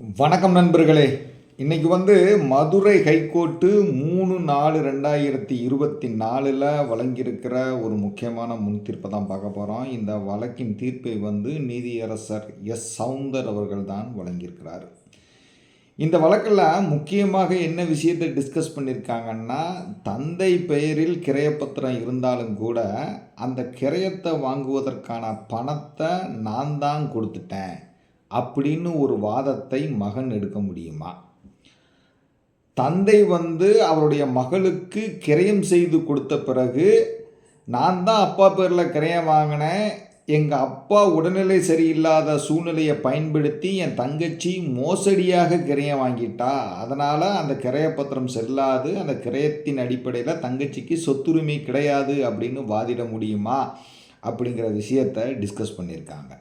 வணக்கம் நண்பர்களே. இன்றைக்கி வந்து மதுரை ஹைகோர்ட்டு மூணு நாலு ரெண்டாயிரத்தி இருபத்தி நாலில் வழங்கியிருக்கிற ஒரு முக்கியமான முன் தீர்ப்பை தான் பார்க்க போகிறோம் இந்த வழக்கின் தீர்ப்பை வந்து நீதியரசர் எஸ். சவுந்தர் அவர்கள் தான் வழங்கியிருக்கிறார். இந்த வழக்கில் முக்கியமாக என்ன விஷயத்தை டிஸ்கஸ் பண்ணியிருக்காங்கன்னா தந்தை பெயரில் கிரையப்பத்திரம் இருந்தாலும் கூட அந்த கிரயத்தை வாங்குவதற்கான பணத்தை நான் தான் கொடுத்துட்டேன். அப்படின்னு ஒரு வாதத்தை மகன் எடுக்க முடியுமா? தந்தை வந்து அவருடைய மகளுக்கு கிரயம் செய்து கொடுத்த பிறகு நான் தான் அப்பா பேரில் கிரயம் வாங்கினேன். எங்கள் அப்பா உடல்நிலை சரியில்லாத சூழ்நிலையை பயன்படுத்தி என் தங்கச்சி மோசடியாக கிரயம் வாங்கிட்டா அதனால் அந்த கிரயப்பத்திரம் செல்லாது. அந்த கிரயத்தின் அடிப்படையில் தங்கச்சிக்கு சொத்துரிமை கிடையாது அப்படின்னு வாதிட முடியுமா? அப்படிங்கிற விஷயத்தை டிஸ்கஸ் பண்ணியிருக்காங்க.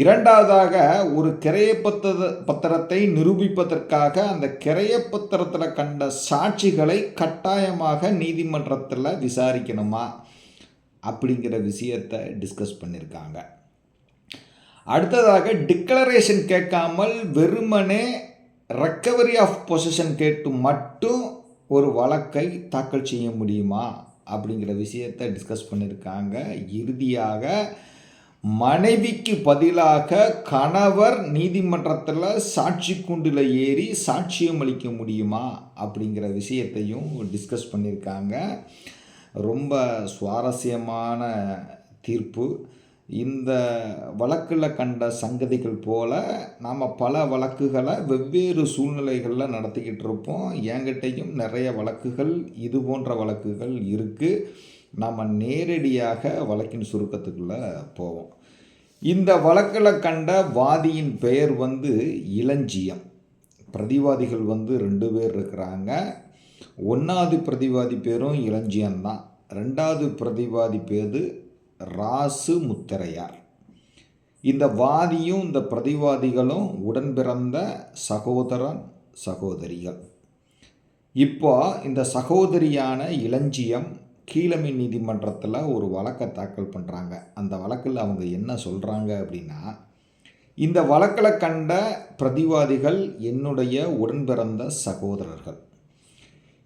இரண்டாவதாக ஒரு கிரையப்பத்திர பத்திரத்தை நிரூபிப்பதற்காக அந்த கிரையப்பத்திரத்தில் கண்ட சாட்சிகளை கட்டாயமாக நீதிமன்றத்தில் விசாரிக்கணுமா? அப்படிங்கிற விஷயத்தை டிஸ்கஸ் பண்ணியிருக்காங்க அடுத்ததாக டிக்ளரேஷன் கேட்காமல் வெறுமனே ரெக்கவரி ஆஃப் பொசிஷன் கேட்டு மட்டும் ஒரு வழக்கை தாக்கல் செய்ய முடியுமா? அப்படிங்கிற விஷயத்தை டிஸ்கஸ் பண்ணியிருக்காங்க இறுதியாக மனைவிக்கு பதிலாக கணவர் நீதிமன்றத்தில் சாட்சி குண்டில் ஏறி சாட்சியம் அளிக்க முடியுமா அப்படிங்கிற விஷயத்தையும் டிஸ்கஸ் பண்ணியிருக்காங்க. ரொம்ப சுவாரஸ்யமான தீர்ப்பு. இந்த வழக்கில் கண்ட சங்கதிகள் போல் நாம் பல வழக்குகளை வெவ்வேறு சூழ்நிலைகளில் நடத்திக்கிட்டு இருப்போம். என்கிட்டையும் நிறைய வழக்குகள் இது போன்ற வழக்குகள் இருக்குது நம்ம நேரடியாக வழக்கின் சுருக்கத்துக்குள்ளே போவோம். இந்த வழக்கில் கண்ட வாதியின் பெயர் வந்து இளஞ்சியம். பிரதிவாதிகள் வந்து ரெண்டு பேர் இருக்கிறாங்க. ஒன்றாவது பிரதிவாதி பேரும் இளஞ்சியம்தான். ரெண்டாவது பிரதிவாதி பேர் ராசு முத்தரையார். இந்த வாதியும் இந்த பிரதிவாதிகளும் உடன் பிறந்த சகோதரன் சகோதரிகள். இப்போ இந்த சகோதரியான இளஞ்சியம் கீழமை நீதிமன்றத்தில் ஒரு வழக்கை தாக்கல் பண்ணுறாங்க அந்த வழக்கில் அவங்க என்ன சொல்கிறாங்க அப்படின்னா இந்த வழக்கில் கண்ட பிரதிவாதிகள் என்னுடைய உடன்பிறந்த சகோதரர்கள்.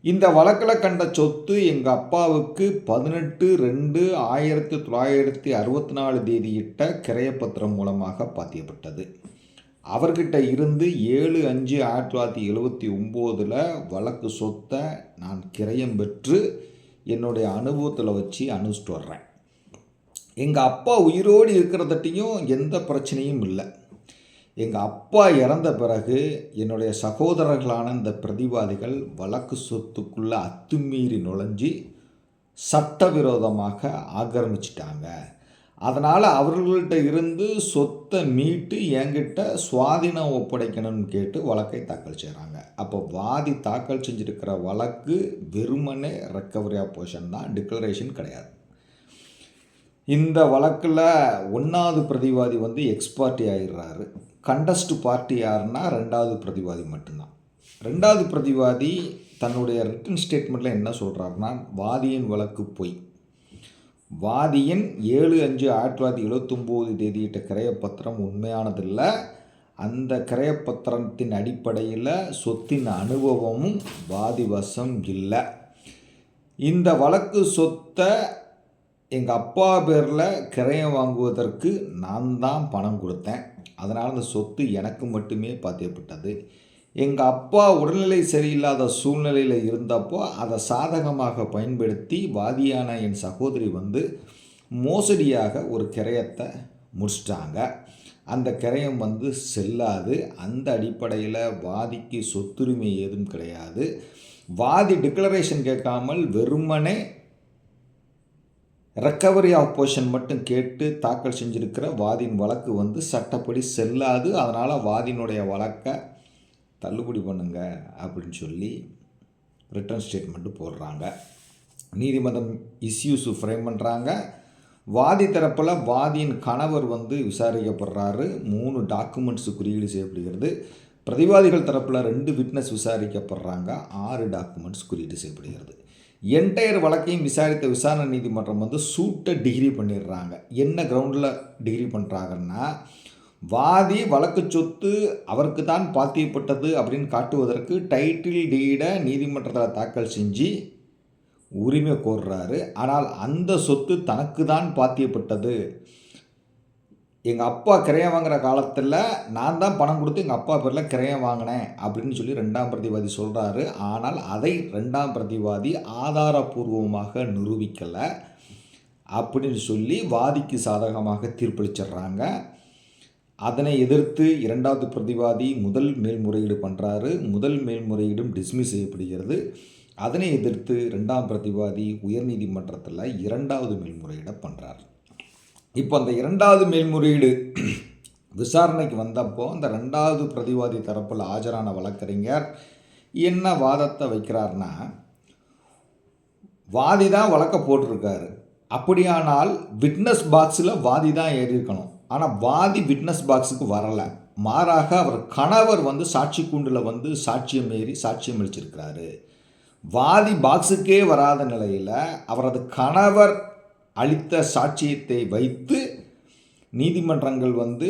இந்த வழக்கில் கண்ட சொத்து எங்கள் அப்பாவுக்கு பதினெட்டு ரெண்டு ஆயிரத்தி தொள்ளாயிரத்தி அறுபத்தி நாலு தேதியிட்ட கிரையப்பத்திரம் மூலமாக பாத்தியப்பட்டது. அவர்கிட்ட இருந்து ஏழு அஞ்சு ஆயிரத்தி தொள்ளாயிரத்தி எழுபத்தி ஒம்போதில் வழக்கு சொத்தை நான் கிரயம் பெற்று என்னுடைய அனுபவத்தில் வச்சு அனுப்பிச்சிட்டு வர்றேன். எங்கள் அப்பா உயிரோடு இருக்கிறதட்டையும் எந்த பிரச்சனையும் இல்லை. எங்கள் அப்பா இறந்த பிறகு என்னுடைய சகோதரர்களான இந்த பிரதிவாதிகள் வழக்கு சொத்துக்குள்ளே அத்துமீறி நுழைஞ்சி சட்டவிரோதமாக ஆக்கிரமிச்சிட்டாங்க. அதனால் அவர்கள்ட்ட இருந்து சொத்தை மீட்டு என்கிட்ட சுவாதீனம் ஒப்படைக்கணும்னு கேட்டு வழக்கை தாக்கல் செய்கிறாங்க அப்போ வாதி தாக்கல் செஞ்சுருக்கிற வழக்கு வெறுமனே ரெக்கவரி ஆஃப் போர்ஷன் தான் டிக்ளரேஷன் கிடையாது. இந்த வழக்கில் ஒன்றாவது பிரதிவாதி வந்து எக்ஸ்பார்ட்டி ஆகிடுறாரு கண்டஸ்ட் பார்ட்டி யாருன்னா ரெண்டாவது பிரதிவாதி மட்டும்தான். ரெண்டாவது பிரதிவாதி தன்னுடைய ரிட்டன் ஸ்டேட்மெண்ட்டில் என்ன சொல்கிறாருன்னா வாதியின் வழக்கு பொய். வாதியின் ஏழு அஞ்சு ஆயிரத்தி தொள்ளாயிரத்தி எழுபத்தொம்போது தேதியிட்ட கிரயப்பத்திரம் உண்மையானதில்லை. அந்த கிரையப்பத்திரத்தின் அடிப்படையில் சொத்தின் அனுபவமும் வாதிவசம் இல்லை. இந்த வழக்கு சொத்தை எங்கள் அப்பா பேரில் கிரயம் வாங்குவதற்கு நான் தான் பணம் கொடுத்தேன். அதனால் அந்த சொத்து எனக்கு மட்டுமே பாத்தியப்பட்டது. எங்கள் அப்பா உடல்நிலை சரியில்லாத சூழ்நிலையில் இருந்தப்போ அதை சாதகமாக பயன்படுத்தி வாதியான என் சகோதரி வந்து மோசடியாக ஒரு கிரயத்தை முடிச்சிட்டாங்க. அந்த கிரயம் வந்து செல்லாது. அந்த அடிப்படையில் வாதிக்கு சொத்துரிமை ஏதும் கிடையாது. வாதி டிக்ளரேஷன் கேட்காமல் வெறுமனே ரெக்கவரி ஆஃப் மட்டும் கேட்டு தாக்கல் செஞ்சுருக்கிற வாதின் வழக்கு வந்து சட்டப்படி செல்லாது. அதனால் வாதினுடைய வழக்கை தள்ளுபடி பண்ணுங்க அப்படின்னு சொல்லி ரிட்டர்ன் ஸ்டேட்மெண்ட்டு போடுறாங்க. நீதிமன்றம் இஸ்யூஸு ஃப்ரேம் பண்ணுறாங்க வாதி தரப்பில் வாதியின் கணவர் வந்து விசாரிக்கப்படுறாரு. மூணு டாக்குமெண்ட்ஸு குறியீடு செய்யப்படுகிறது. பிரதிவாதிகள் தரப்பில் ரெண்டு விட்னஸ் விசாரிக்கப்படுறாங்க. ஆறு டாக்குமெண்ட்ஸ் குறியீடு செய்யப்படுகிறது. என்டையர் வழக்கையும் விசாரித்த விசாரணை நீதிமன்றம் வந்து சூட்டை டிகிரி பண்ணிடுறாங்க. என்ன கிரவுண்டில் டிகிரி பண்ணுறாங்கன்னா வாதி வழக்கு சொத்து அவருக்கு தான் பாத்தியப்பட்டது அப்படின்னு காட்டுவதற்கு டைட்டில் டீடை நீதிமன்றத்தில் தாக்கல் செஞ்சு உரிமை கோர்றாரு. ஆனால் அந்த சொத்து தனக்கு தான் பாத்தியப்பட்டது. எங்கள் அப்பா கிரையம் வாங்குகிற காலத்தில் நான் தான் பணம் கொடுத்து எங்கள் அப்பா பேரில் கிரையம் வாங்கினேன் அப்படின்னு சொல்லி ரெண்டாம் பிரதிவாதி சொல்கிறாரு ஆனால் அதை ரெண்டாம் பிரதிவாதி ஆதாரபூர்வமாக நிரூபிக்கலை. அப்படின்னு சொல்லி வாதிக்கு சாதகமாக தீர்ப்பளிச்சிடுறாங்க. அதனை எதிர்த்து இரண்டாவது பிரதிவாதி முதல் மேல்முறையீடு பண்ணுறாரு முதல் மேல்முறையீடும் டிஸ்மிஸ் செய்யப்படுகிறது. அதனை எதிர்த்து ரெண்டாம் பிரதிவாதி உயர்நீதிமன்றத்தில் இரண்டாவது மேல்முறையீடை பண்ணுறார் இப்போ அந்த இரண்டாவது மேல்முறையீடு விசாரணைக்கு வந்தப்போ அந்த ரெண்டாவது பிரதிவாதி தரப்பில் ஆஜரான வழக்கறிஞர் என்ன வாதத்தை வைக்கிறார்னா வாதி தான் வழக்க போட்டிருக்காரு. அப்படியானால் விட்னஸ் பாக்ஸில் வாதி தான் ஏறியிருக்கணும். ஆனால் வாதி விட்னஸ் பாக்ஸுக்கு வரலை. மாறாக அவர் கணவர் வந்து சாட்சி கூண்டில் வந்து சாட்சியம் ஏறி சாட்சியம் அளிச்சிருக்கிறாரு. வாதி பாக்ஸுக்கே வராத நிலையில் அவரது கணவர் அளித்த சாட்சியத்தை வைத்து நீதிமன்றங்கள் வந்து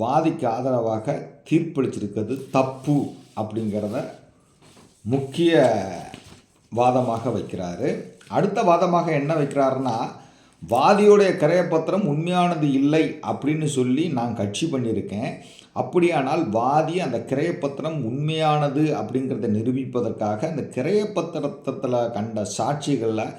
வாதிக்கு ஆதரவாக தீர்ப்பளிச்சிருக்கிறது தப்பு அப்படிங்கிறத முக்கிய வாதமாக வைக்கிறாரு. அடுத்த வாதமாக என்ன வைக்கிறாருன்னா வாதியுடைய கரையப்பத்திரம் உண்மையானது இல்லை அப்படின்னு சொல்லி நான் கட்சி பண்ணியிருக்கேன். அப்படியானால் வாதி அந்த கிரையப்பத்திரம் உண்மையானது அப்படிங்கிறத நிரூபிப்பதற்காக அந்த கிரையப்பத்திரத்தில் கண்ட சாட்சிகளில்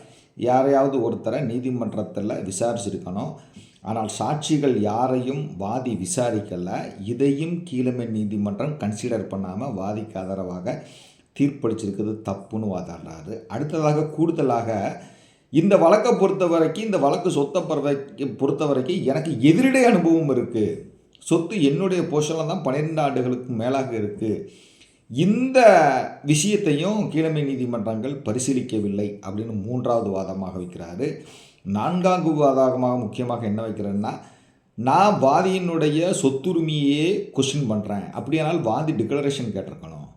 யாரையாவது ஒருத்தரை நீதிமன்றத்தில் விசாரிச்சிருக்கணும். ஆனால் சாட்சிகள் யாரையும் வாதி விசாரிக்கலை. இதையும் கீழமை நீதிமன்றம் கன்சிடர் பண்ணாமல் வாதிக்கு ஆதரவாக தீர்ப்பளிச்சிருக்கிறது தப்புன்னு வாதாடுறாரு. அடுத்ததாக கூடுதலாக இந்த வழக்கை பொறுத்த வரைக்கும் இந்த வழக்கு சொத்தை பொறுத்த பொறுத்த வரைக்கும் எனக்கு எதிரிடை அனுபவம் இருக்குது சொத்து என்னுடைய போஷனில் தான் பன்னிரெண்டு ஆண்டுகளுக்கு மேலாக இருக்குது இந்த விஷயத்தையும் கீழமை நீதிமன்றங்கள் பரிசீலிக்கவில்லை அப்படின்னு மூன்றாவது வாதமாக வைக்கிறாரு. நான்காவது வாதமாக முக்கியமாக என்ன வைக்கிறேன்னா நான் வாதியினுடைய சொத்துரிமையே கொஷின் பண்ணுறேன் அப்படியானால் வாதி டிக்ளரேஷன் கேட்டிருக்கணும்.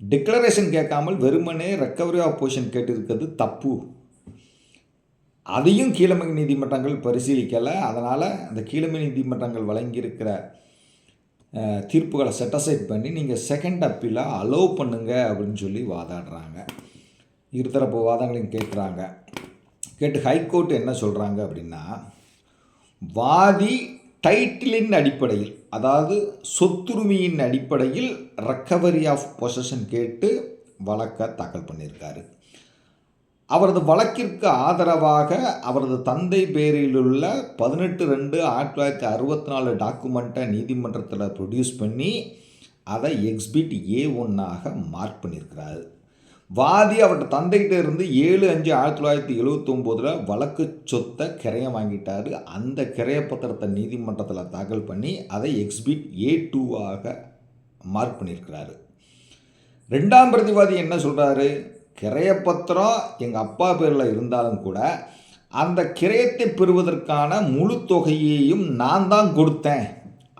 டிக்ளரேஷன் கேட்காமல் வெறுமனே ரெக்கவரி ஆஃப் பொசிஷன் கேட்டிருக்கிறது தப்பு. அதையும் கீழமை நீதிமன்றங்கள் பரிசீலிக்கலை. அதனால் அந்த கீழமை நீதிமன்றங்கள் வழங்கியிருக்கிற தீர்ப்புகளை செட்டசைட் பண்ணி நீங்கள் செகண்ட் அப்பீலாக அலோவ் பண்ணுங்க அப்படின்னு சொல்லி வாதாடுறாங்க. இருதரப்பு வாதங்களையும் கேட்குறாங்க. கேட்டு ஹைகோர்ட் என்ன சொல்கிறாங்க அப்படின்னா வாதி டைட்டிலின் அடிப்படையில் அதாவது சொத்துரிமையின் அடிப்படையில் ரெக்கவரி ஆஃப் பொசஷன் கேட்டு வழக்கை தாக்கல் பண்ணியிருக்காரு. அவரது வழக்கிற்கு ஆதரவாக அவரது தந்தை பேரிலுள்ள பதினெட்டு ரெண்டு ஆயிரத்தி தொள்ளாயிரத்தி அறுபத்தி நாலு டாக்குமெண்ட்டை நீதிமன்றத்தில் ப்ரொடியூஸ் பண்ணி அதை எக்ஸ்பிட் ஏ ஒன்னாக மார்க் பண்ணியிருக்கிறார். வாதி அவர்கிட்ட தந்தைகிட்ட இருந்து ஏழு அஞ்சு ஆயிரத்தி தொள்ளாயிரத்தி எழுவத்தொம்போதில் வழக்கு சொத்தை கிரையம் வாங்கிட்டார். அந்த கிரைய பத்திரத்தை நீதிமன்றத்தில் தாக்கல் பண்ணி அதை எக்ஸ்பிட் ஏ டூவாக மார்க் பண்ணியிருக்கிறாரு. ரெண்டாம் பிரதிவாதி என்ன சொல்கிறாரு கிரையப்பத்திரம் எங்கள் அப்பா பேரில் இருந்தாலும் கூட அந்த கிரயத்தை பெறுவதற்கான முழு தொகையையும் நான் தான் கொடுத்தேன்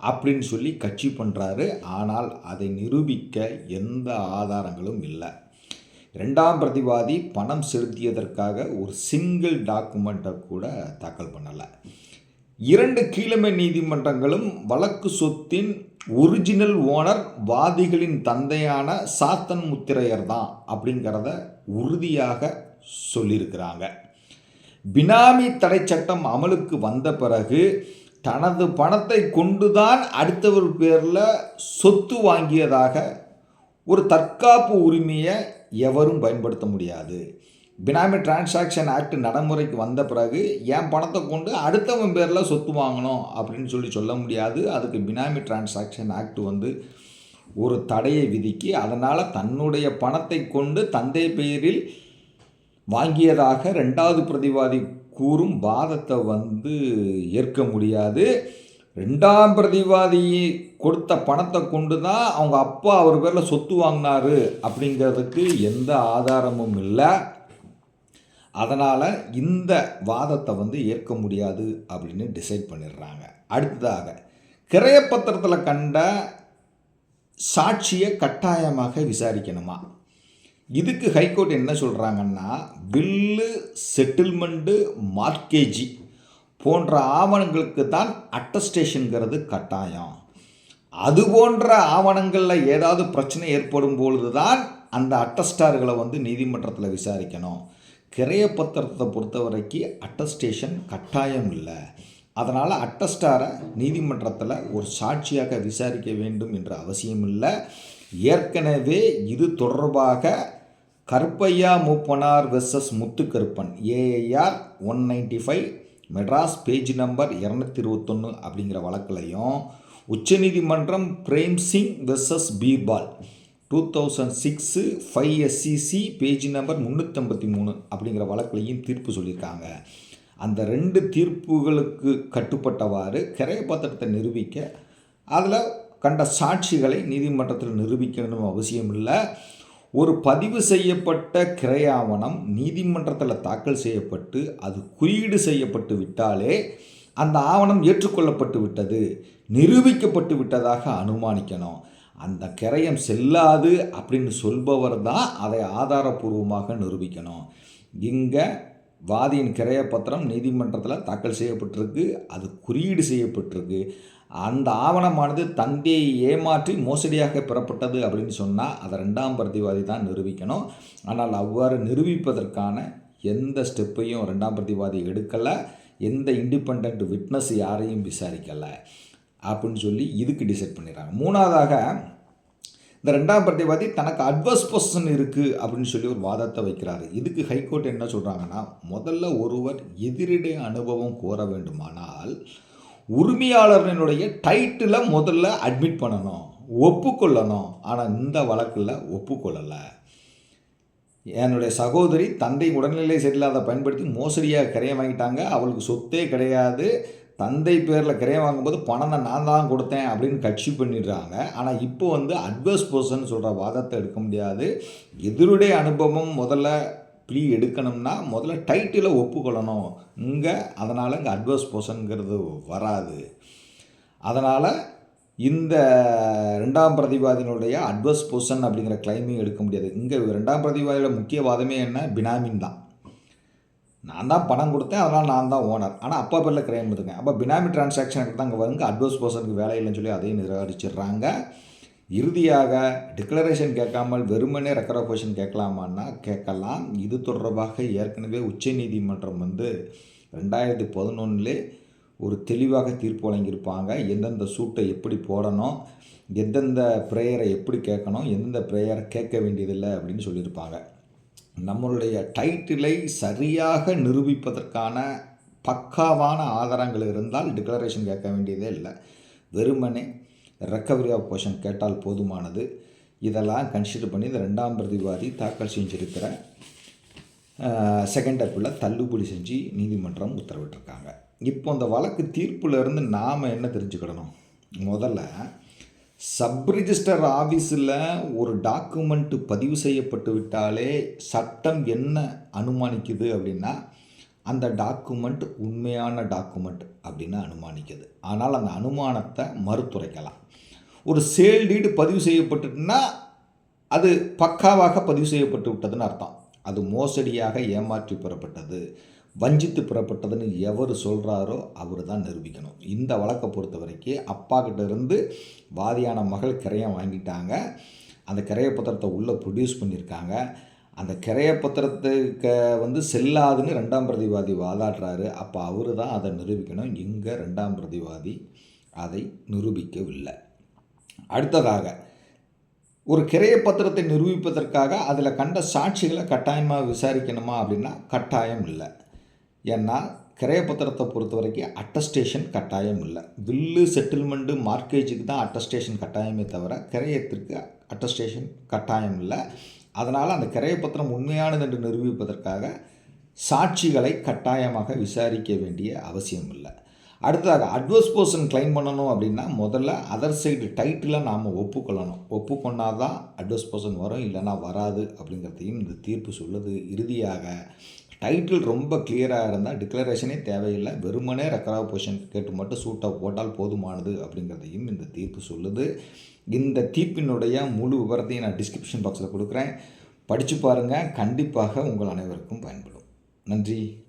அப்படின்னு சொல்லி கட்சி பண்ணுறாரு ஆனால் அதை நிரூபிக்க எந்த ஆதாரங்களும் இல்லை. ரெண்டாம் பிரதிவாதி பணம் செலுத்தியதற்காக ஒரு சிங்கிள் டாக்குமெண்ட்டை கூட தாக்கல் பண்ணலை. இரண்டு கீழமை நீதிமன்றங்களும் வழக்கு சொத்தின் ஒரிஜினல் ஓனர் வாதிகளின் தந்தையான சாத்தன் முத்திரையர் தான் அப்படிங்கிறத உறுதியாக சொல்லியிருக்கிறாங்க. பினாமி தடை சட்டம் அமலுக்கு வந்த பிறகு தனது பணத்தை கொண்டுதான் அடுத்தவர் பேரில் சொத்து வாங்கியதாக ஒரு தற்காப்பு உரிமையை எவரும் பயன்படுத்த முடியாது. பினாமி டிரான்சாக்ஷன் ஆக்ட் நடைமுறைக்கு வந்த பிறகு என் பணத்தை கொண்டு அடுத்தவன் பேரில் சொத்து வாங்கணும் அப்படின்னு சொல்லி சொல்ல முடியாது. அதுக்கு பினாமி டிரான்சாக்ஷன் ஆக்ட் வந்து ஒரு தடையை விதிக்கி. அதனால் தன்னுடைய பணத்தை கொண்டு தந்தை பெயரில் வாங்கியதாக ரெண்டாவது பிரதிவாதி கூறும் வாதத்தை வந்து ஏற்க முடியாது. ரெண்டாம் பிரதிவாதி கொடுத்த பணத்தை கொண்டு தான் அவங்க அப்பா அவர் பேரில் சொத்து வாங்கினாரு அப்படிங்கிறதுக்கு எந்த ஆதாரமும் இல்லை. அதனால் இந்த வாதத்தை வந்து ஏற்க முடியாது அப்படின்னு டிசைட் பண்ணிடுறாங்க. அடுத்ததாக கிரையப்பத்திரத்தில் கண்ட சாட்சியை கட்டாயமாக விசாரிக்கணுமா? இதுக்கு ஹைகோர்ட் என்ன சொல்கிறாங்கன்னா பில்லு செட்டில்மெண்ட்டு மார்க்கேஜி போன்ற ஆவணங்களுக்கு தான் அட்டஸ்டேஷனுங்கிறது கட்டாயம். அது போன்ற ஆவணங்களில் ஏதாவது பிரச்சனை ஏற்படும் பொழுது தான் அந்த அட்டஸ்டார்களை வந்து நீதிமன்றத்தில் விசாரிக்கணும். கிரைய பத்திரத்தை பொறுத்த வரைக்கும் அட்டஸ்டேஷன் கட்டாயம் இல்லை அதனால் அட்டஸ்டாரை நீதிமன்றத்தில் ஒரு சாட்சியாக விசாரிக்க வேண்டும் என்ற அவசியம் இல்லை ஏற்கனவே இது தொடர்பாக Karuppaiya Moopanar versus Muthukaruppan AIR one ninety five Madras page number இரநூத்தி இருபத்தொன்று அப்படிங்கிற வழக்கிலையும் உச்சநீதிமன்றம் Prem Singh versus Birbal. Two thousand six five SCC page number முந்நூற்றம்பத்தி மூணு அப்படிங்கிற வழக்குலையும் தீர்ப்பு சொல்லியிருக்காங்க. அந்த ரெண்டு தீர்ப்புகளுக்கு கட்டுப்பட்டவாறு கிரைய பத்திரத்தை நிரூபிக்க அதில் கண்ட சாட்சிகளை நீதிமன்றத்தில் நிரூபிக்கணும் அவசியம் இல்லை. ஒரு பதிவு செய்யப்பட்ட கிரையாவணம் நீதிமன்றத்தில் தாக்கல் செய்யப்பட்டு அது குறியீடு செய்யப்பட்டு விட்டாலே அந்த ஆவணம் ஏற்றுக்கொள்ளப்பட்டு விட்டது நிரூபிக்கப்பட்டு விட்டதாக அனுமானிக்கணும். அந்த கிரயம் செல்லாது அப்படின்னு சொல்பவர் தான் அதை ஆதாரபூர்வமாக நிரூபிக்கணும். இங்கே வாதியின் கிரைய பத்திரம் நீதிமன்றத்தில் தாக்கல் செய்யப்பட்டிருக்கு அது குறியீடு செய்யப்பட்டிருக்கு. அந்த ஆவணமானது தந்தையை ஏமாற்றி மோசடியாக பெறப்பட்டது அப்படின்னு சொன்னால் அதை ரெண்டாம் பிரதிவாதி தான் நிரூபிக்கணும். ஆனால் அவ்வாறு நிரூபிப்பதற்கான எந்த ஸ்டெப்பையும் ரெண்டாம் பிரதிவாதி எடுக்கலை எந்த இண்டிபெண்ட் விட்னஸ் யாரையும் விசாரிக்கலை. அப்படின்னு சொல்லி இதுக்கு டிசைட் பண்ணிடுறாங்க. மூணாவதாக இந்த ரெண்டாம் பிரதிவாதி தனக்கு அட்வர்ஸ் பொசிஷன் இருக்குது அப்படின்னு சொல்லி ஒரு வாதத்தை வைக்கிறாரு. இதுக்கு ஹைகோர்ட் என்ன சொல்கிறாங்கன்னா முதல்ல ஒருவர் எதிரிடை அனுபவம் கோர வேண்டுமானால் உரிமையாளரினுடைய டைட்டிலை முதல்ல அட்மிட் பண்ணணும் ஒப்புக்கொள்ளணும். ஆனால் இந்த வழக்கில் ஒப்புக்கொள்ளலை. என்னுடைய சகோதரி தந்தை உடல்நிலை சரியில்லாத பயன்படுத்தி மோசடியாக கரையை வாங்கிட்டாங்க. அவளுக்கு சொத்தே கிடையாது. தந்தை பேரில் கிரையம் வாங்கும்போது பணத்தை நான் தான் கொடுத்தேன் அப்படின்னு கட்சி பண்ணிடுறாங்க. ஆனால் இப்போ வந்து அட்வர்ஸ் பர்சன் சொல்கிற வாதத்தை எடுக்க முடியாது. எதிருடைய அனுபவம் முதல்ல ப்ளீ எடுக்கணும்னா முதல்ல டைட்டிலை ஒப்புக்கொள்ளணும். இங்கே அதனால் இங்கே அட்வர்ஸ் பர்சனுங்கிறது வராது. அதனால் இந்த ரெண்டாம் பிரதிவாதியினுடைய அட்வர்ஸ் பொசன் அப்படிங்கிற கிளைமையும் எடுக்க முடியாது. இங்கே ரெண்டாம் பிரதிவாதியோட முக்கிய வாதமே என்ன? பினாமின் தான். நான் தான் பணம் கொடுத்தேன் அதனால் நான் தான் ஓனர் ஆனால் அப்பா பேரில் கிரைம் இருக்குங்க அப்போ பினாமி டிரான்சாக்ஷன் தான் அங்கே வருங்க. அட்வர்ஸ் பர்சனுக்கு வேலை இல்லைன்னு சொல்லி அதையும் நிராகரிச்சிடுறாங்க. இறுதியாக டிக்ளரேஷன் கேட்காமல் வெறுமனே ரெக்கரபோஷன் கேட்கலாமான்னா கேட்கலாம். இது தொடர்பாக ஏற்கனவே உச்சநீதிமன்றம் வந்து ரெண்டாயிரத்தி பதினொன்றுலே ஒரு தெளிவாக தீர்ப்பு வழங்கியிருப்பாங்க. எந்தெந்த சூட்டை எப்படி போடணும் எந்தெந்த ப்ரேயரை எப்படி கேட்கணும் எந்தெந்த ப்ரேயரை கேட்க வேண்டியதில்லை அப்படின்னு சொல்லியிருப்பாங்க. நம்மளுடைய டைட்டிலை சரியாக நிரூபிப்பதற்கான பக்காவான ஆதாரங்கள் இருந்தால் டிக்ளரேஷன் கேட்க வேண்டியதே இல்லை. வெறுமனே ரெக்கவரி ஆஃப் போர்ஷன் கேட்டால் போதுமானது. இதெல்லாம் கன்சிடர் பண்ணி இந்த ரெண்டாம் பிரதிவாதி தாக்கல் செஞ்சுருக்கிற செகண்ட் அப்பில் தள்ளுபடி செஞ்சு நீதிமன்றம் உத்தரவிட்டிருக்காங்க. இப்போ அந்த வழக்கு தீர்ப்புலேருந்து நாம் என்ன தெரிஞ்சுக்கிடணும்? முதல்ல சப் ரிஜிஸ்டர் ஆஃபீஸில் ஒரு டாக்குமெண்ட்டு பதிவு செய்யப்பட்டு விட்டாலே சட்டம் என்ன அனுமானிக்குது அப்படின்னா அந்த டாக்குமெண்ட் உண்மையான டாக்குமெண்ட் அப்படின்னு அனுமானிக்குது. ஆனால் அந்த அனுமானத்தை மறுத்துரைக்கலாம். ஒரு சேல் டீடு பதிவு செய்யப்பட்டுட்டுன்னா அது பக்காவாக பதிவு செய்யப்பட்டு விட்டதுன்னு அர்த்தம். அது மோசடியாக ஏமாற்றி பெறப்பட்டது. வஞ்சித்து புறப்பட்டதுன்னு எவர் சொல்கிறாரோ அவர் தான் நிரூபிக்கணும். இந்த வழக்கை பொறுத்த வரைக்கும் அப்பா கிட்டேருந்து வாதியான மகள் கிரையம் வாங்கிட்டாங்க. அந்த கிரைய பத்திரத்தை உள்ளே ப்ரொடியூஸ் பண்ணியிருக்காங்க. அந்த கிரைய பத்திரத்துக்கு வந்து செல்லாதுன்னு ரெண்டாம் பிரதிவாதி வாதாடுறாரு. அப்போ அவர் தான் அதை நிரூபிக்கணும். இங்கே ரெண்டாம் பிரதிவாதி அதை நிரூபிக்கவில்லை. அடுத்ததாக ஒரு கிரைய பத்திரத்தை நிரூபிப்பதற்காக அதில் கண்ட சாட்சிகளை கட்டாயமாக விசாரிக்கணுமா அப்படின்னா கட்டாயம் இல்லை. ஏன்னா கிரயப்பத்திரத்தை பொறுத்த வரைக்கும் அட்டஸ்டேஷன் கட்டாயம் இல்லை. பில்லு செட்டில்மெண்ட்டு மார்க்கேஜுக்கு தான் அட்டஸ்டேஷன் கட்டாயமே தவிர கிரயத்திற்கு அட்டஸ்டேஷன் கட்டாயம் இல்லை. அதனால் அந்த கிரயப்பத்திரம் உண்மையானது என்று நிரூபிப்பதற்காக சாட்சிகளை கட்டாயமாக விசாரிக்க வேண்டிய அவசியம் இல்லை. அடுத்ததாக அட்வர்ஸ் பர்சன் கிளைம் பண்ணணும் அப்படின்னா முதல்ல அதர் சைடு டைட்டிலை நாம் ஒப்புக்கொள்ளணும். ஒப்புக்கொண்டால் தான் அட்வர்ஸ் பர்சன் வரும் இல்லைன்னா வராது அப்படிங்கிறதையும் இந்த தீர்ப்பு சொல்லுது. இறுதியாக டைட்டில் ரொம்ப கிளியராக இருந்தால் டிக்ளரேஷனே தேவையில்லை. வெறுமனே ரெக்கராவ் பொசிஷன் கேட்டு மட்டும் சூட்டாக போட்டால் போதுமானது அப்படிங்கிறதையும் இந்த தீர்ப்பு சொல்லுது. இந்த தீர்ப்பினுடைய முழு விவரத்தையும் நான் டிஸ்கிரிப்ஷன் பாக்ஸில் கொடுக்குறேன். படித்து பாருங்கள் கண்டிப்பாக உங்கள் அனைவருக்கும் பயன்படும். நன்றி.